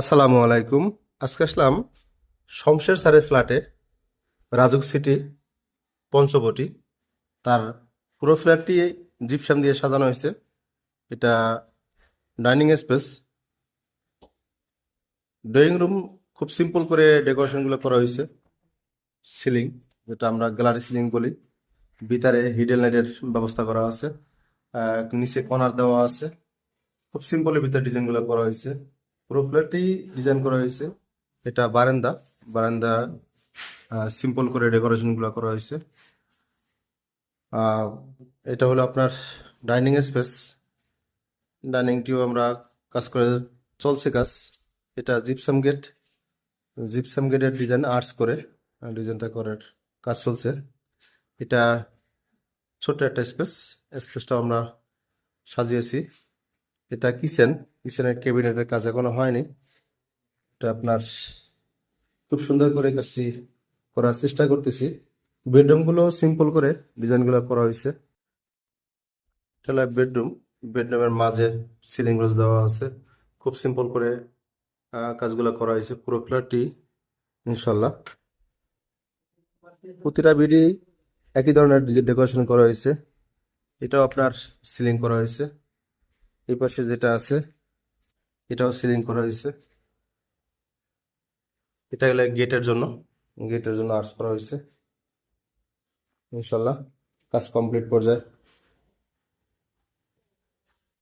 আসসালামু আলাইকুম। আজকে আসলাম শমশের স্যারের ফ্ল্যাটে, রাজুক সিটি, পঞ্চবটি। তার পুরো ফ্ল্যাটটি জিপসাম দিয়ে সাজানো হয়েছে। এটা ডাইনিং স্পেস। ড্রয়িং রুম খুব সিম্পল করে ডেকোরেশনগুলো করা হয়েছে। সিলিং, যেটা আমরা গ্যালারি সিলিং বলি। ভিতরে হিডেন লাইটের ব্যবস্থা করা আছে। নিচে কর্নার দেওয়া আছে। খুব সিম্পলের ভিতরে ডিজাইনগুলো করা হয়েছে। পুরো ফ্ল্যাটটি ডিজাইন করা হয়েছে। এটা বারান্দা বারান্দা সিম্পল করে ডেকোরেশনগুলো করা হয়েছে। এটা হলো আপনার ডাইনিং স্পেস ডাইনিংটিও আমরা কাজ করে, চলছে কাজ। এটা জিপসাম গেট জিপসাম গেটের ডিজাইন আর্টস করে ডিজাইনটা করার কাজ চলছে। এটা ছোট একটা স্পেস স্পেসটা আমরা সাজিয়েছি। এটা কিচেন। কিচেনের ক্যাবিনেটের কাজ এখনও হয়নি। এটা আপনার খুব সুন্দর করে কাজটি করার চেষ্টা করতেছি। বেডরুমগুলো সিম্পল করে ডিজাইনগুলো করা হয়েছে। এটা হলো বেডরুম। বেডরুমের মাঝে সিলিং রোজ দেওয়া আছে। খুব সিম্পল করে কাজগুলো করা হয়েছে। পুরো ফ্ল্যাটটি ইনশাল্লাহ প্রতিটা বেডই একই ধরনের ডেকোরেশন করা হয়েছে। এটাও আপনার সিলিং করা হয়েছে। এই পাশে যেটা আছে, এটাও সিলিং করা হয়েছে। এটা হলো গেটের জন্য গেটের জন্য আর্টস করা হয়েছে। ইনশাল্লাহ কাজ কমপ্লিট পর্যায়ে।